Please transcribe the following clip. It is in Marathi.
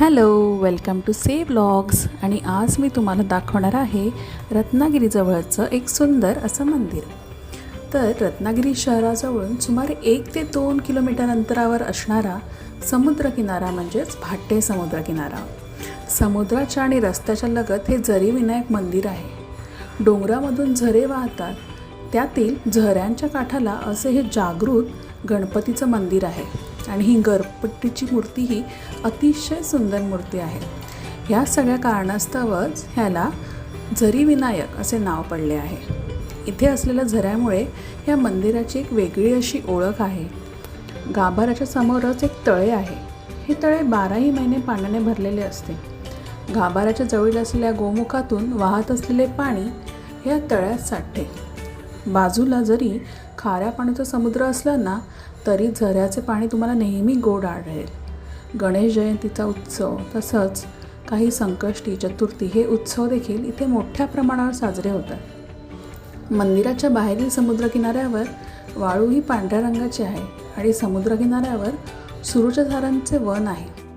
हॅलो वेलकम टू से ब्लॉग्स आणि आज मी तुम्हाला दाखवणार आहे रत्नागिरीजवळचं एक सुंदर असं मंदिर. तर रत्नागिरी शहराजवळून सुमारे एक ते दोन किलोमीटर अंतरावर असणारा समुद्रकिनारा म्हणजेच भाट्टे समुद्रकिनारा. समुद्राच्या आणि रस्त्याच्या लगत हे झरीविनायक मंदिर आहे. डोंगरामधून झरे वाहतात त्यातील झऱ्यांच्या काठाला असे हे जागृत गणपतीचं मंदिर आहे. आणि ही गरपट्टीची मूर्ती ही अतिशय सुंदर मूर्ती आहे. ह्या सगळ्या कारणास्तवच ह्याला झरी विनायक असे नाव पडले आहे. इथे असलेल्या झऱ्यामुळे या मंदिराची एक वेगळी अशी ओळख आहे. गाभाऱ्याच्या समोरच एक तळे आहे. हे तळे बाराही महिने पाण्याने भरलेले असते. गाभाऱ्याच्या जवळ असलेल्या गोमुखातून वाहत असलेले पाणी या तळ्यात साठते. बाजूला जरी खाऱ्या पाण्याचा समुद्र असला ना तरी झऱ्याचे पाणी तुम्हाला नेहमी गोड आढळेल. गणेश जयंतीचा उत्सव तसंच काही संकष्टी चतुर्थी हे उत्सव देखील इथे मोठ्या प्रमाणावर साजरे होतात. मंदिराच्या बाहेरील समुद्रकिनाऱ्यावर वाळू ही पांढऱ्या रंगाची आहे आणि समुद्रकिनाऱ्यावर सुरूच्या झाडांचे वन आहे.